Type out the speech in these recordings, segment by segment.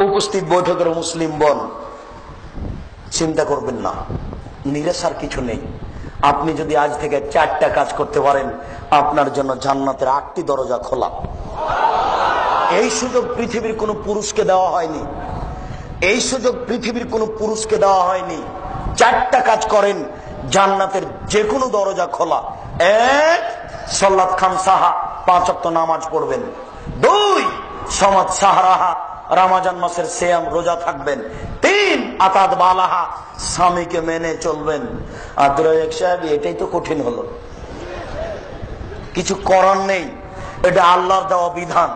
উপস্থিত বৈঠকের মুসলিম বন, চিন্তা করবেন না নিরেশার কিছু নেই। আপনি যদি আজ থেকে চারটা কাজ করতে পারেন, আপনার জন্য জান্নাতের আটটি দরজা খোলা। এই সুযোগ পৃথিবীর কোনো পুরুষকে দেওয়া হয়নি। এই সুযোগ পৃথিবীর কোনো পুরুষকে দেওয়া হয়নি। চারটা কাজ করেন, জান্নাতের যে কোনো দরজা খোলা। এক সল্লাদ খান সাহা, পাঁচ নামাজ পড়বেন। দুই, সমাজ সাহারাহা রামাজান মাসের সেয়াম রোজা থাকবেন। তিন আতাদ বালাহা স্বামীকে মেনে চলবেন। রাজাক সাহেব, এটাই তো কঠিন হলো। কিছু করার নেই, এটা আল্লাহর দেওয়া বিধান।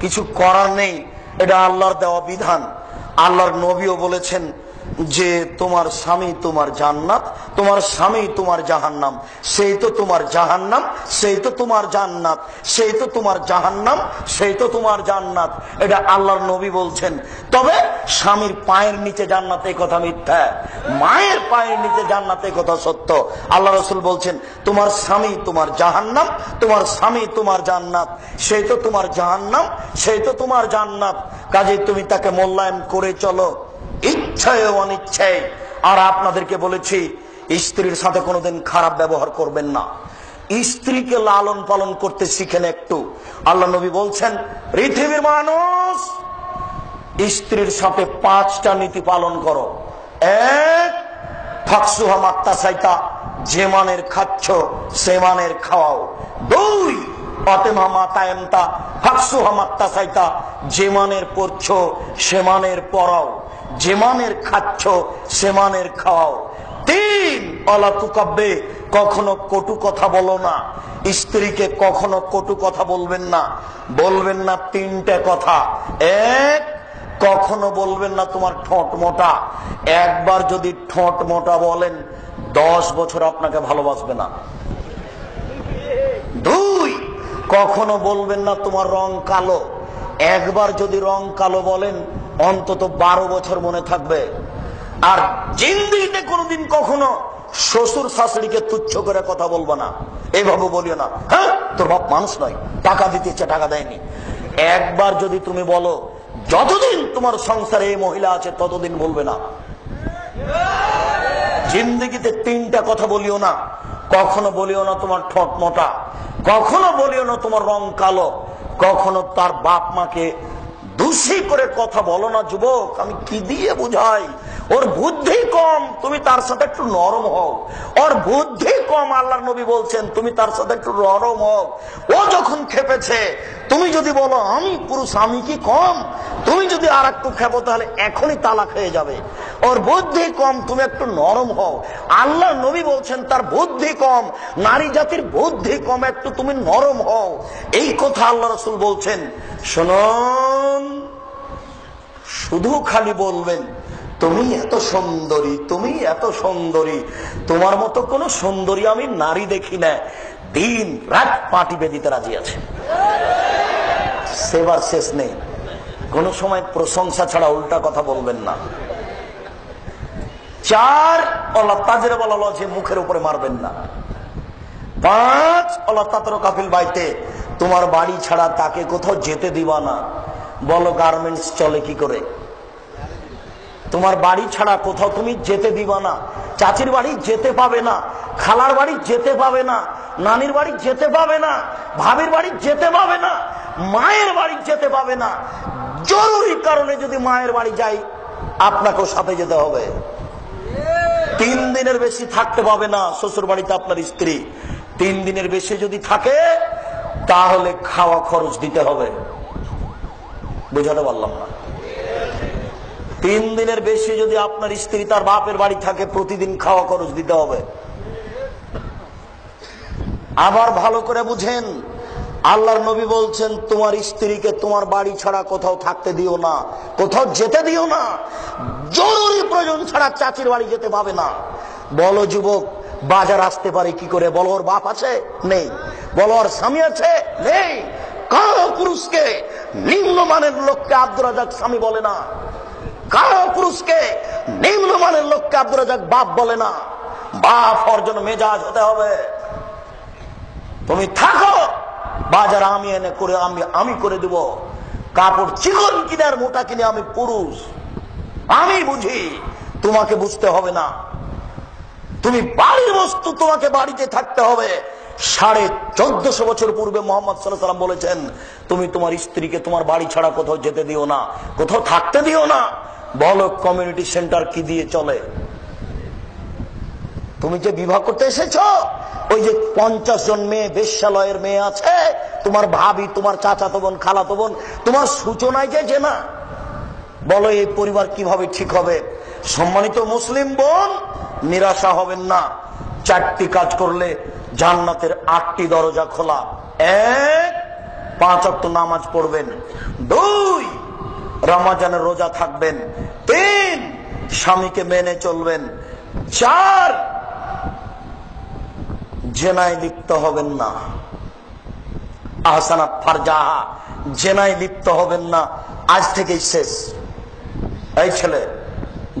কিছু করার নেই, এটা আল্লাহর দেওয়া বিধান। আল্লাহর নবীও বলেছেন যে তোমার স্বামী তোমার জান্নাত, তোমার স্বামী তোমার জাহান্নাম। সেই তো তোমার জাহান্নাম, সেই তো তোমার জান্নাত। সেই তো তোমার জাহান্নাম, সেই তো তোমার জান্নাত। এটা আল্লাহর নবী বলছেন। তবে স্বামীর পায়ের নিচে জান্নাত এই কথা মিথ্যা। মায়ের পায়ের নিচে জান্নাত এই কথা সত্য। আল্লাহ রসুল বলছেন, তোমার স্বামী তোমার জাহান্নাম, তোমার স্বামী তোমার জান্নাত। সেই তো তোমার জাহান্নাম, সেই তো তোমার জান্নাত। কাজে তুমি তাকে মূল্যায়ন করে চলো। ইচ্ছায় অনিচ্ছায়। আর আপনাদেরকে বলেছি, স্ত্রীর সাথে কোনোদিন খারাপ ব্যবহার করবেন না। স্ত্রীকে লালন পালন করতে শিখেন একটু। আল্লাহ নবী বলছেন, পৃথিবীর মানুষ, স্ত্রীর সাথে পাঁচটা নীতি পালন করো। এক, ফাকসুহা মাত্তা সাইতা, যে মানের খাচ্ছ, সে মানের খাওয়াও। দুই ফাকসুহা মাত্তা সাইতা, যে মানের পড়ছ সে মানের পড়াও যে মানের খাচ্ছ সেমানের খাওয়াও তিন অলাতুকাব্যে কখনো কটু কথা বলো না। স্ত্রীকে কখনো কটু কথা বলবেন না। বলবেন না তিনটে কথা। এক, কখনো বলবেন না তোমার ঠোঁট মোটা। একবার যদি ঠোঁট মোটা বলেন, দশ বছর আপনাকে ভালোবাসবে না। দুই, কখনো বলবেন না তোমার রং কালো। একবার যদি রং কালো বলেন অন্তত বারো বছর মনে থাকবে। আর জিন্দিতে কোনোদিন কখনো শ্বশুর শাশুড়িকে তুচ্ছ করে কথা বলব না। এইভাবে বলিও না। হ্যাঁ তোর বাপ মানুষ নয়, টাকা দিতে ইচ্ছে, টাকা দেয়নি। একবার যদি তুমি বলো, যতদিন তোমার সংসারে এই মহিলা আছে, ততদিন বলবে না। জিন্দগিতে তিনটা কথা বলিও না। কখনো বলিও না তোমার ঠোঁট মোটা, কখনো বলিও না তোমার রং কালো, কখনো তার বাপ মাকে দোষী করে কথা বলো না, যুবক। আমি কি দিয়ে বুঝাই? ওর বুদ্ধি কম, তুমি তার সাথে একটু নরম হও। ওর বুদ্ধি কম আল্লাহ নবী বলছেন, তুমি তার সাথে একটু নরম হও। ও যখন খেপেছে, তুমি যদি বলো, আমি পুরুষ, আমি কি কম? তুমি যদি আর একটু খেপো, তাহলে এখনই তালাক হয়ে যাবে। ওর বুদ্ধি কম, তুমি একটু নরম হও। আল্লাহ নবী বলছেন, তার বুদ্ধি কম, নারী জাতির বুদ্ধি কম, একটু তুমি নরম হও। এই কথা আল্লাহ রসুল বলছেন। শুনুন শুধু খালি বলবেন, তুমি এত সুন্দরী, তুমি এত সুন্দরী, তোমার মতো কোন সুন্দরী আমি নারী দেখি না। দিন রাত পাটি বেদিতে রাজি আছে। সেবার শেষ নেই। কোন সময় প্রশংসা ছাড়া উল্টা কথা বলবেন না। চার অল্লাহ তাজের বলা যে মুখের উপরে মারবেন না। পাঁচ অল্লাহ তাতর কাপিল বাইতে, তোমার বাড়ি ছাড়া তাকে কোথাও যেতে দিবা না। বলো গার্মেন্টস চলে কি করে? তোমার বাড়ি ছাড়া কোথাও তুমি যেতে দিবা না। চাচির বাড়ি যেতে পাবে না। খালার বাড়ি যেতে পাবে না। নানির বাড়ি যেতে পাবে না। ভাবির বাড়ি যেতে পাবে না। মায়ের বাড়ি যেতে পাবে না। জরুরি কারণে যদি মায়ের বাড়ি যাই, আপনাকেও সাথে যেতে হবে। তিন দিনের বেশি থাকতে পাবে না শ্বশুর বাড়িতে আপনার স্ত্রী। তিন দিনের বেশি যদি থাকে, তাহলে খাওয়া খরচ দিতে হবে। বুঝাতে পারলাম না। তিন দিনের বেশি যদি আপনার স্ত্রী তার বাপের বাড়ি থাকে, প্রতিদিন খাওয়া খরচ দিতে হবে। আবার ভালো করে বুঝেন, আল্লাহর নবী বলছেন, তোমার স্ত্রীকে তোমার বাড়ি ছাড়া কোথাও থাকতে দিও না, কোথাও যেতে দিও না, জরুরি প্রয়োজন ছাড়া চাচির বাড়ি যেতে পাবে না। বলো যুবক, বাজার আসতে পারে কি করে? বলো ওর বাপ আছে? নেই। বলো ওর স্বামী আছে? নেই। কারও পুরুষকে নিম্নমানের লোককে আব্দুর রাজাক স্বামী বলে না? কারও পুরুষকে নিম্নমানের লোককে আব্দুর রাজাক বাপ বলে না? বাপ হওয়ার জন্য মেজাজ হতে হবে। তুমি থাকো, বাজার আমি এনে করে, আমি আমি করে দেব। কাপড় চিকন কিনে আর মোটা কিনে আমি পুরুষ। আমি বুঝি, তোমাকে বুঝতে হবে না। তুমি বাড়ির বস্তু তোমাকে বাড়িতে থাকতে হবে। সাড়ে চোদ্দশো বছর পূর্বে মোহাম্মদ সাল্লাম বলেছেন, তুমি তোমার স্ত্রীকে তোমার বাড়ি ছাড়া কোথাও যেতে দিও না, কোথাও থাকতে দিও না। বলো কমিউনিটি সেন্টার কি দিয়ে চলে? তুমি যে বিবাহ করতে এসেছ, ওই যে পঞ্চাশ জন মেয়ে, বেশ্যালয়ের মেয়ে আছে, তোমার ভাবি, তোমার চাচাতো বোন, খালাতো বোন, তোমার সূচনায় যে না বলো, এই পরিবার কীভাবে ঠিক হবে? সম্মানিত মুসলিম বোন, নিরাশা হবেন না। চারটি কাজ করলে জান্নাতের আটটি দরজা খোলা। এক, পাঁচ অক্ট নামাজ পড়বেন। দুই, রমাজানের রোজা থাকবেন। তিন, স্বামীকে মেনে চলবেন। চার, জেনায় লিপ্ত হবেন না। আহসানাত ফারজাহা, জেনায় লিপ্ত হবেন না। আজ থেকেই শেষ। এই ছেলে,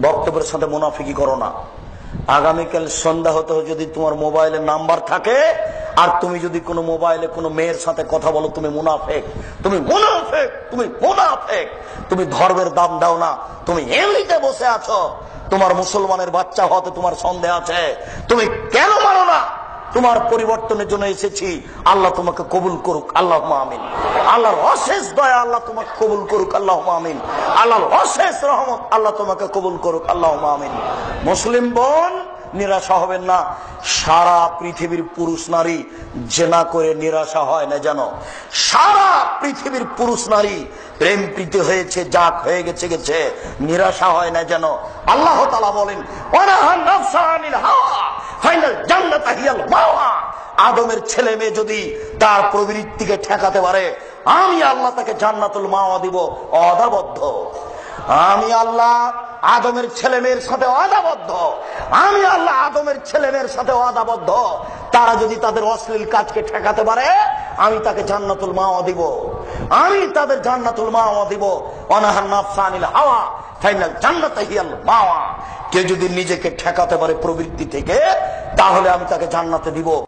বক্তব্যের সাথে মুনাফিকি করো না। আগামীকাল সন্ধ্যা হতে যদি তোমার মোবাইলে নাম্বার থাকে, আর তুমি যদি কোনো মোবাইলে কোনো মেয়ের সাথে কথা বলো, তুমি মুনাফেক। তুমি মুনাফেক তুমি মুনাফেক। তুমি ধর্মের দাম দাও না, তুমি এমনিতে বসে আছো। তোমার মুসলমানের বাচ্চা হতে তোমার সন্দেহ আছে। তুমি কেন মানো না? তোমার পরিবর্তনের জন্য এসেছি। আল্লাহ তোমাকে কবুল করুক আল্লাহ আমিন। আল্লাহর অশেষ দয়া আল্লাহ তোমাকে কবুল করুক আল্লাহ আমিন। আল্লাহর অশেষ রহমত আল্লাহ তোমাকে কবুল করুক আল্লাহ আমিন। মুসলিম বোন, নিরাশা হবেন না। সারা পৃথিবীর পুরুষ নারী জেনা করে নিরাশা হয় না যেন। সারা পৃথিবীর পুরুষ নারী প্রেম প্রীতি হয়েছে, যাক হয়ে গেছে গেছে। নিরাশা হয় না যেন। আল্লাহ তালা বলেন। আদমের ছেলে মেয়ে যদি তার প্রবৃত্তিকে ঠেকাতে পারে, আমি আল্লাহ তাকে জান্নাতুল মাওয়া দিব অদাবদ্ধ। আমি আল্লাহ আদমের ছেলে মেয়ের সাথে অদাবদ্ধ আমি আল্লাহ আদমের ছেলে মেয়ের সাথে অদাবদ্ধ তারা যদি তাদের অশ্লীল কাজকে ঠেকাতে পারে, আমি তাকে জান্নাতুল মাওয়া দিব। আমি তাদের জান্নাতুল মাওয়া দিব। অনাহার হাওয়া, ফাইনাল জান্নাত কেউ যদি নিজেকে ঠেকাতে পারে প্রবৃত্তি থেকে, তাহলে আমি তাকে জান্নাতে দিব।